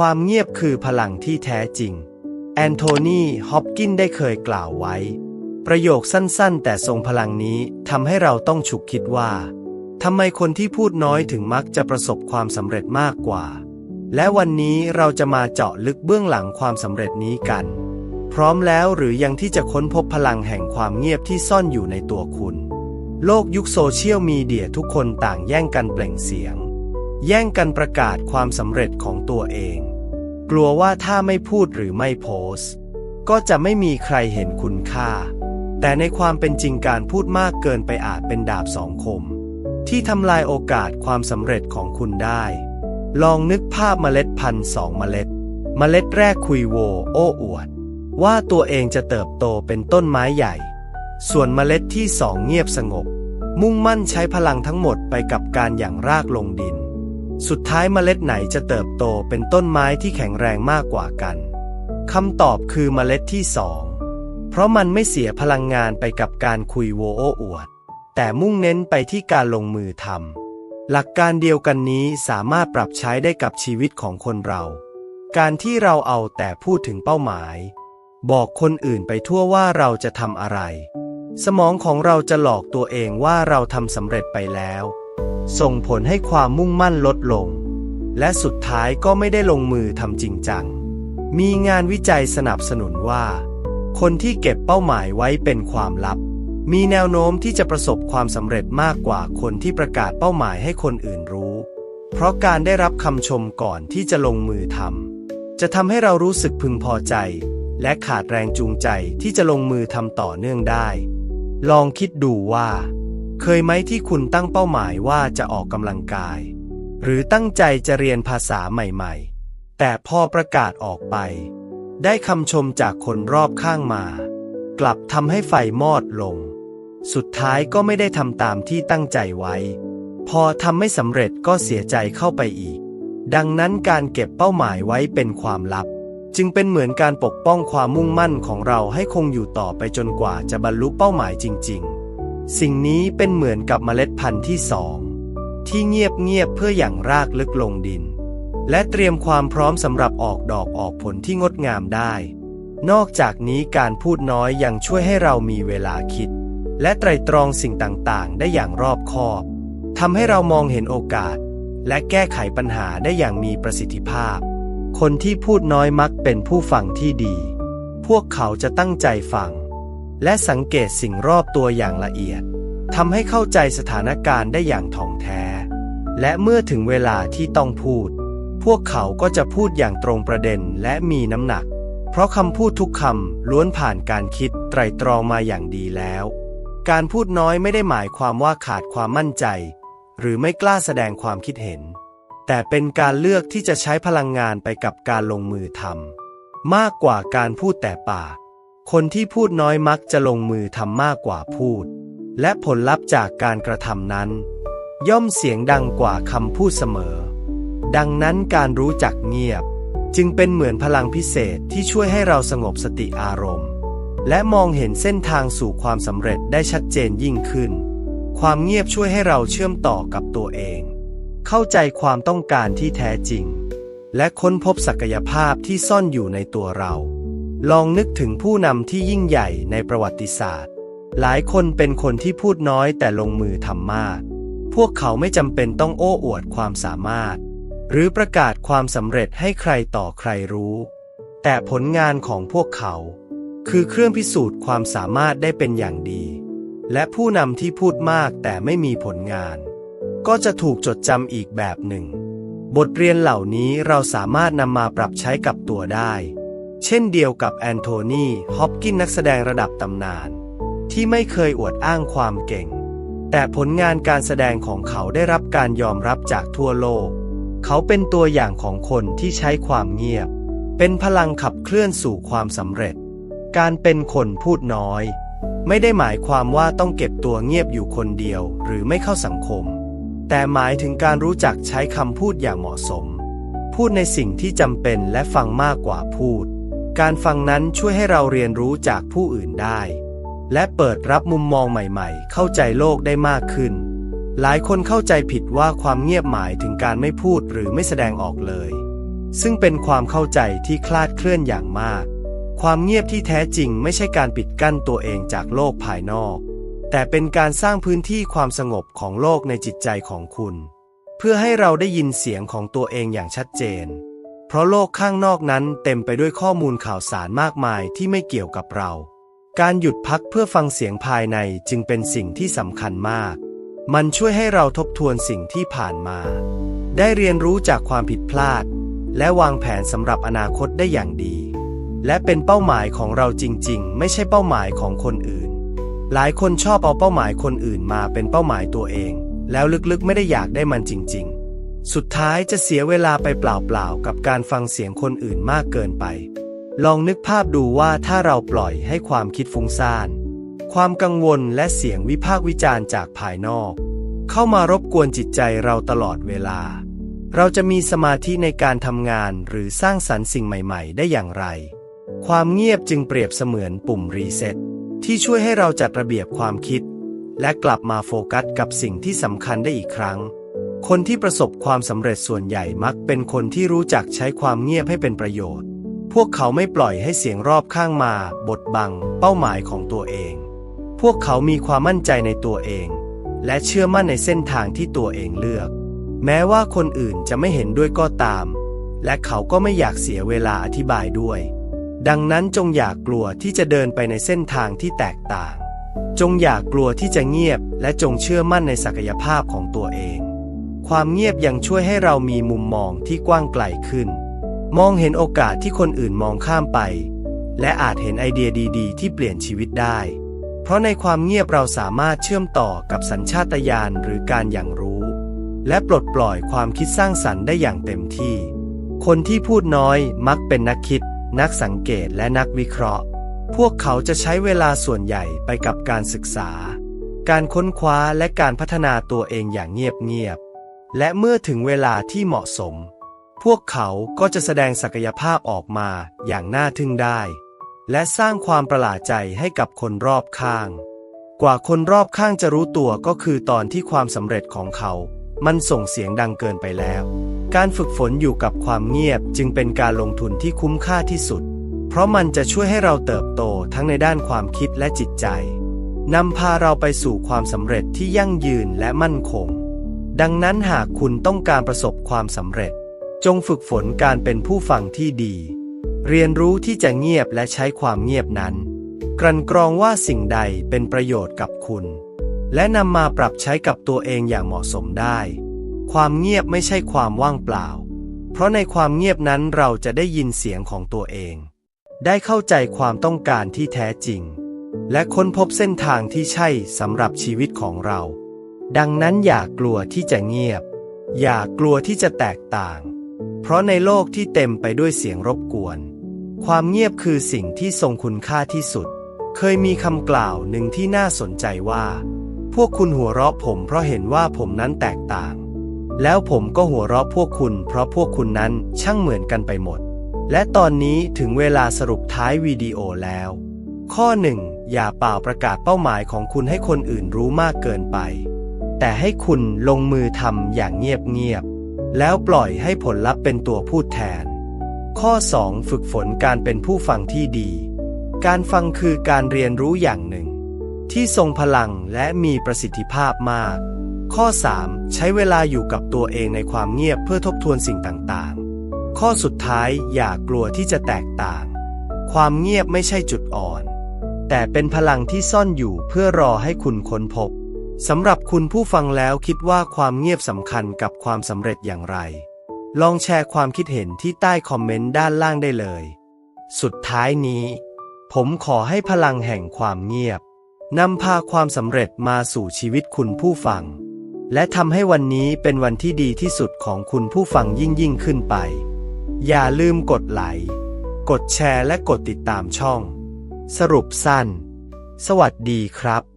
ความเงียบคือพลังที่แท้จริง แอนโทนี ฮอปกินได้เคยกล่าวไว้ ประโยคสั้นๆ แต่ทรงพลังนี้ทำให้เราต้องฉุกคิดว่าทำไมคนที่พูดน้อยถึงมักจะประสบความสำเร็จมากกว่า และวันนี้เราจะมาเจาะลึกเบื้องหลังความสำเร็จนี้กัน พร้อมแล้วหรือยังที่จะค้นพบพลังแห่งความเงียบที่ซ่อนอยู่ในตัวคุณ โลกยุคโซเชียลมีเดียทุกคนต่างแย่งกันเปล่งเสียง แย่งกันประกาศความสำเร็จของตัวเอง กลัวว่าถ้าไม่พูดหรือไม่โพสต์ ก็จะไม่มีใครเห็นคุณค่า แต่ในความเป็นจริงการพูดมากเกินไปอาจเป็นดาบสองคม ที่ทำลายโอกาสความสำเร็จของคุณได้ ลองนึกภาพเมล็ดพันธุ์สองเมล็ด เมล็ดแรกคุยโว โอ้อวด ว่าตัวเองจะเติบโตเป็นต้นไม้ใหญ่ ส่วนเมล็ดที่สองเงียบสงบ มุ่งมั่นใช้พลังทั้งหมดไปกับการอย่างรากลงดิน สุดท้ายเมล็ดไหนจะเติบโตเป็นต้นไม้ที่แข็งแรงมากกว่ากันคำตอบคือเมล็ดที่สองเพราะมันไม่เสียพลังงานไปกับการคุยโวโอ้อวด แต่มุ่งเน้นไปที่การลงมือทำหลักการเดียวกันนี้สามารถปรับใช้ได้กับชีวิตของคนเรา การที่เราเอาแต่พูดถึงเป้าหมาย บอกคนอื่นไปทั่วว่าเราจะทำอะไร สมองของเราจะหลอกตัวเองว่าเราทำสำเร็จไปแล้ว ส่งผลให้ความมุ่งมั่นลดลง และสุดท้ายก็ไม่ได้ลงมือทำจริงจัง มีงานวิจัยสนับสนุนว่า คนที่เก็บเป้าหมายไว้เป็นความลับ มีแนวโน้มที่จะประสบความสำเร็จมากกว่าคนที่ประกาศเป้าหมายให้คนอื่นรู้ เพราะการได้รับคำชมก่อนที่จะลงมือทำจะทำให้เรารู้สึกพึงพอใจ และขาดแรงจูงใจที่จะลงมือทำต่อเนื่องได้ ลองคิดดูว่า เคยไหมที่คุณตั้งเป้าหมายว่าจะออกกำลังกาย หรือตั้งใจจะเรียนภาษาใหม่ๆ แต่พอประกาศออกไป ได้คำชมจากคนรอบข้างมา กลับทำให้ไฟมอดลง สุดท้ายก็ไม่ได้ทำตามที่ตั้งใจไว้ พอทำไม่สำเร็จก็เสียใจเข้าไปอีก ดังนั้นการเก็บเป้าหมายไว้เป็นความลับ จึงเป็นเหมือนการปกป้องความมุ่งมั่นของเราให้คงอยู่ต่อไปจนกว่าจะบรรลุเป้าหมายจริง ๆ สิ่งนี้เป็นเหมือนกับเมล็ดพันธุ์ที่สองที่เงียบๆเพื่ออย่างรากลึกลงดิน และเตรียมความพร้อมสำหรับออกดอกออกผลที่งดงามได้ นอกจากนี้การพูดน้อยยังช่วยให้เรามีเวลาคิด และไตรตรองสิ่งต่างๆ ได้อย่างรอบคอบทำให้เรามองเห็นโอกาส และแก้ไขปัญหาได้อย่างมีประสิทธิภาพ คนที่พูดน้อยมักเป็นผู้ฟังที่ดี พวกเขาจะตั้งใจฟัง และสังเกตสิ่งรอบตัวอย่างละเอียดทำให้เข้าใจสถานการณ์ได้อย่างถ่องแท้ และเมื่อถึงเวลาที่ต้องพูด พวกเขาก็จะพูดอย่างตรงประเด็นและมีน้ำหนัก เพราะคำพูดทุกคำล้วนผ่านการคิดไตรตรองมาอย่างดีแล้ว การพูดน้อยไม่ได้หมายความว่าขาดความมั่นใจ หรือไม่กล้าแสดงความคิดเห็น แต่เป็นการเลือกที่จะใช้พลังงานไปกับการลงมือทำมากกว่าการพูดแต่ปาก คนที่พูดน้อยมักจะลงมือทำมากกว่าพูด และผลลัพธ์จากการกระทำนั้น ย่อมเสียงดังกว่าคำพูดเสมอ ดังนั้นการรู้จักเงียบ จึงเป็นเหมือนพลังพิเศษที่ช่วยให้เราสงบสติอารมณ์ และมองเห็นเส้นทางสู่ความสำเร็จได้ชัดเจนยิ่งขึ้น ความเงียบช่วยให้เราเชื่อมต่อกับตัวเอง เข้าใจความต้องการที่แท้จริง และค้นพบศักยภาพที่ซ่อนอยู่ในตัวเรา ลองนึกถึงผู้นำที่ยิ่งใหญ่ในประวัติศาสตร์ หลายคนเป็นคนที่พูดน้อยแต่ลงมือทำมาก พวกเขาไม่จำเป็นต้องโอ้อวดความสามารถ หรือประกาศความสำเร็จให้ใครต่อใครรู้ แต่ผลงานของพวกเขา คือเครื่องพิสูจน์ความสามารถได้เป็นอย่างดี และผู้นำที่พูดมากแต่ไม่มีผลงาน ก็จะถูกจดจำอีกแบบหนึ่ง บทเรียนเหล่านี้เราสามารถนำมาปรับใช้กับตัวได้ เช่นเดียวกับแอนโทนีฮอปกินนักแสดงระดับตำนาน ที่ไม่เคยอวดอ้างความเก่ง แต่ผลงานการแสดงของเขาได้รับการยอมรับจากทั่วโลก เขาเป็นตัวอย่างของคนที่ใช้ความเงียบ เป็นพลังขับเคลื่อนสู่ความสำเร็จ การเป็นคนพูดน้อย ไม่ได้หมายความว่าต้องเก็บตัวเงียบอยู่คนเดียวหรือไม่เข้าสังคม แต่หมายถึงการรู้จักใช้คำพูดอย่างเหมาะสม พูดในสิ่งที่จำเป็นและฟังมากกว่าพูด การฟังนั้นช่วยให้เราเรียนรู้จากผู้อื่นได้ และเปิดรับมุมมองใหม่ๆ เข้าใจโลกได้มากขึ้น หลายคนเข้าใจผิดว่าความเงียบหมายถึงการไม่พูดหรือไม่แสดงออกเลย ซึ่งเป็นความเข้าใจที่คลาดเคลื่อนอย่างมาก ความเงียบที่แท้จริงไม่ใช่การปิดกั้นตัวเองจากโลกภายนอก แต่เป็นการสร้างพื้นที่ความสงบของโลกในจิตใจของคุณ เพื่อให้เราได้ยินเสียงของตัวเองอย่างชัดเจน ราะโลกข้างนอกนั้นเต็มไปด้วยข้อมูลข่าวสารมากมายที่ไม่เกี่ยวกับเรา การหยุดพักเพื่อฟังเสียงภายในจึงเป็นสิ่งที่สำคัญมาก มันช่วยให้เราทบทวนสิ่งที่ผ่านมา ได้เรียนรู้จากความผิดพลาด และวางแผนสำหรับอนาคตได้อย่างดี และเป็นเป้าหมายของเราจริง ๆ ไม่ใช่เป้าหมายของคนอื่น หลายคนชอบเอาเป้าหมายคนอื่นมาเป็นเป้าหมายตัวเอง แล้วลึกๆไม่ได้อยากได้มันจริง ๆ สุดท้ายจะเสียเวลาไปเปล่าๆกับการฟังเสียงคนอื่นมากเกินไป ลองนึกภาพดูว่าถ้าเราปล่อยให้ความคิดฟุ้งซ่าน ความกังวลและเสียงวิพากษ์วิจารณ์จากภายนอก เข้ามารบกวนจิตใจเราตลอดเวลา เราจะมีสมาธิในการทำงานหรือสร้างสรรค์สิ่งใหม่ๆ ได้อย่างไร ความเงียบจึงเปรียบเสมือนปุ่มรีเซ็ตที่ช่วยให้เราจัดระเบียบความคิด และกลับมาโฟกัสกับสิ่งที่สำคัญได้อีกครั้ง คนที่ประสบความสำเร็จส่วนใหญ่มักเป็นคนที่รู้จักใช้ความเงียบให้เป็นประโยชน์ พวกเขาไม่ปล่อยให้เสียงรอบข้างมา บดบัง เป้าหมายของตัวเอง พวกเขามีความมั่นใจในตัวเอง และเชื่อมั่นในเส้นทางที่ตัวเองเลือก แม้ว่าคนอื่นจะไม่เห็นด้วยก็ตาม และเขาก็ไม่อยากเสียเวลาอธิบายด้วย ดังนั้นจงอย่ากกลัวที่จะเดินไปในเส้นทางที่แตกต่าง จงอย่ากกลัวที่จะเงียบ และจงเชื่อมั่นในศักยภาพของตัวเอง ความเงียบยังช่วยให้เรามีมุมมองที่กว้างไกลขึ้น มองเห็นโอกาสที่คนอื่นมองข้ามไป และอาจเห็นไอเดียดีๆ ที่เปลี่ยนชีวิตได้ เพราะในความเงียบเราสามารถเชื่อมต่อกับสัญชาตญาณหรือการอย่างรู้ และปลดปล่อยความคิดสร้างสรรค์ได้อย่างเต็มที่ คนที่พูดน้อยมักเป็นนักคิด นักสังเกตและนักวิเคราะห์ พวกเขาจะใช้เวลาส่วนใหญ่ไปกับการศึกษา การค้นคว้าและการพัฒนาตัวเองอย่างเงียบๆ และเมื่อถึงเวลาที่เหมาะสม พวกเขาก็จะแสดงศักยภาพออกมาอย่างน่าทึ่งได้ และสร้างความประหลาดใจให้กับคนรอบข้าง กว่าคนรอบข้างจะรู้ตัวก็คือตอนที่ความสำเร็จของเขา มันส่งเสียงดังเกินไปแล้ว การฝึกฝนอยู่กับความเงียบจึงเป็นการลงทุนที่คุ้มค่าที่สุด เพราะมันจะช่วยให้เราเติบโตทั้งในด้านความคิดและจิตใจนำพาเราไปสู่ความสำเร็จที่ยั่งยืนและมั่นคง ดังนั้นหากคุณต้องการประสบความสำเร็จ จงฝึกฝนการเป็นผู้ฟังที่ดี เรียนรู้ที่จะเงียบและใช้ความเงียบนั้น กลั่นกรองว่าสิ่งใดเป็นประโยชน์กับคุณ และนำมาปรับใช้กับตัวเองอย่างเหมาะสมได้ ความเงียบไม่ใช่ความว่างเปล่า เพราะในความเงียบนั้นเราจะได้ยินเสียงของตัวเอง ได้เข้าใจความต้องการที่แท้จริง และค้นพบเส้นทางที่ใช่สำหรับชีวิตของเรา ดังนั้นอย่ากลัวที่จะเงียบ อย่ากลัวที่จะแตกต่าง เพราะในโลกที่เต็มไปด้วยเสียงรบกวน ความเงียบคือสิ่งที่ทรงคุณค่าที่สุด เคยมีคำกล่าวหนึ่งที่น่าสนใจว่า พวกคุณหัวเราะผมเพราะเห็นว่าผมนั้นแตกต่าง แล้วผมก็หัวเราะพวกคุณ เพราะพวกคุณนั้นช่างเหมือนกันไปหมด และตอนนี้ถึงเวลาสรุปท้ายวิดีโอแล้ว ข้อหนึ่งอย่าเป่าประกาศเป้าหมายของคุณให้คนอื่นรู้มากเกินไป แต่ให้คุณลงมือทำอย่างเงียบๆ แล้วปล่อยให้ผลลัพธ์เป็นตัวพูดแทน ข้อ 2 ฝึกฝนการเป็นผู้ฟังที่ดี การฟังคือการเรียนรู้อย่างหนึ่ง ที่ทรงพลังและมีประสิทธิภาพมาก ข้อ 3 ใช้เวลาอยู่กับตัวเองในความเงียบเพื่อทบทวนสิ่งต่างๆ ข้อสุดท้ายอย่ากลัวที่จะแตกต่าง ความเงียบไม่ใช่จุดอ่อน แต่เป็นพลังที่ซ่อนอยู่เพื่อรอให้คุณค้นพบ สำหรับคุณผู้ฟังแล้วคิดว่าความเงียบสำคัญกับความสำเร็จอย่างไร ลองแชร์ความคิดเห็นที่ใต้คอมเมนต์ด้านล่างได้เลย สุดท้ายนี้ ผมขอให้พลังแห่งความเงียบนำพาความสำเร็จมาสู่ชีวิตคุณผู้ฟัง และทำให้วันนี้เป็นวันที่ดีที่สุดของคุณผู้ฟังยิ่งยิ่งขึ้นไป อย่าลืมกดไลค์กดแชร์และกดติดตามช่อง สรุปสั้น สวัสดีครับ